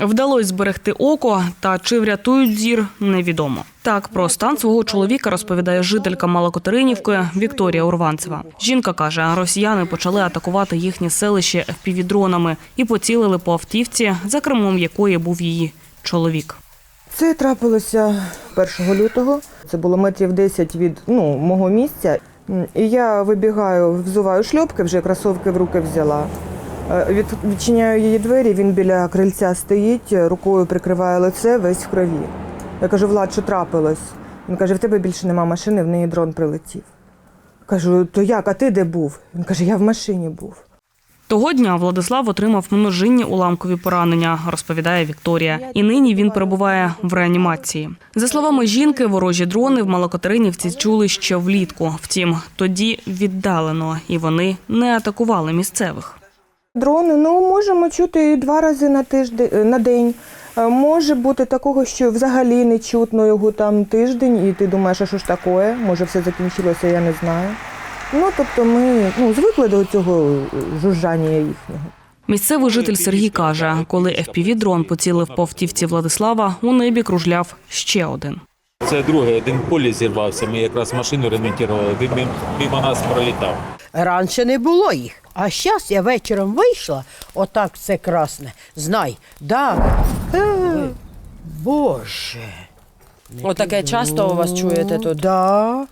Вдалось зберегти око, та чи врятують зір, невідомо. Так про стан свого чоловіка розповідає жителька Малокотеринівки Вікторія Урванцева. Жінка каже, росіяни почали атакувати їхнє селище FPV-дронами і поцілили по автівці, за кермом якої був її чоловік. Це трапилося 1 лютого. Це було метрів 10 від ну, мого місця. І я вибігаю, взуваю шльопки, вже кросовки в руки взяла. Е, Від, відчиняю її двері, він біля крильця стоїть, рукою прикриває лице, весь в крові. Я кажу, Влад, що трапилось? Він каже, в тебе більше нема машини, в неї дрон прилетів. Кажу, то як, а ти де був? Він каже, я в машині був. Того дня Владислав отримав множинні уламкові поранення, розповідає Вікторія. І нині він перебуває в реанімації. За словами жінки, ворожі дрони в Малокатеринівці чули ще влітку. Втім, тоді віддалено, і вони не атакували місцевих. Дрони, ну можемо чути і два рази на тиждень на день. Е, Може бути такого, що взагалі не чутно його там тиждень, і ти думаєш, а що ж таке? Може, все закінчилося, я не знаю. Ну тобто ми ну, звикли до цього е, жужжання їхнього. Місцевий житель Сергій каже, коли FPV-дрон поцілив по автівці Владислава, у небі кружляв ще один. Це другий, один полі зірвався. Ми якраз машину ремонтували, він мимо- нас пролітав. Раніше не було їх. А зараз я вечором вийшла, отак це красне. Знай, да. Е, Боже. Отаке часто у вас чуєте тут? Да.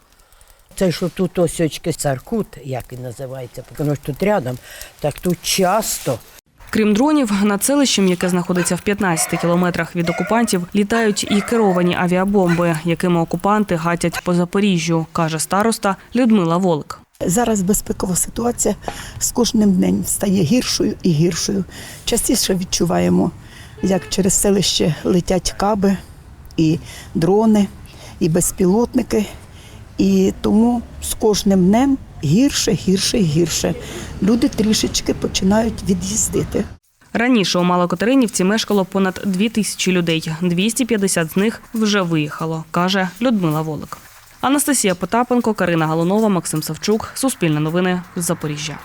Це що тут ось очки царкут, як він називається, воно ж тут рядом, так тут часто. Крім дронів, над селищем, яке знаходиться в 15 кілометрах від окупантів, літають і керовані авіабомби, якими окупанти гатять по Запоріжжю, каже староста Людмила Волик. Зараз безпекова ситуація з кожним днем стає гіршою і гіршою. Частіше відчуваємо, як через селище летять каби, і дрони, і безпілотники. І тому з кожним днем гірше, гірше гірше. Люди трішечки починають від'їздити. Раніше у Малокатеринівці мешкало понад 2 тисячі людей. 250 з них вже виїхало, каже Людмила Волик. Анастасія Потапенко, Карина Галунова, Максим Савчук. Суспільне новини Запоріжжя.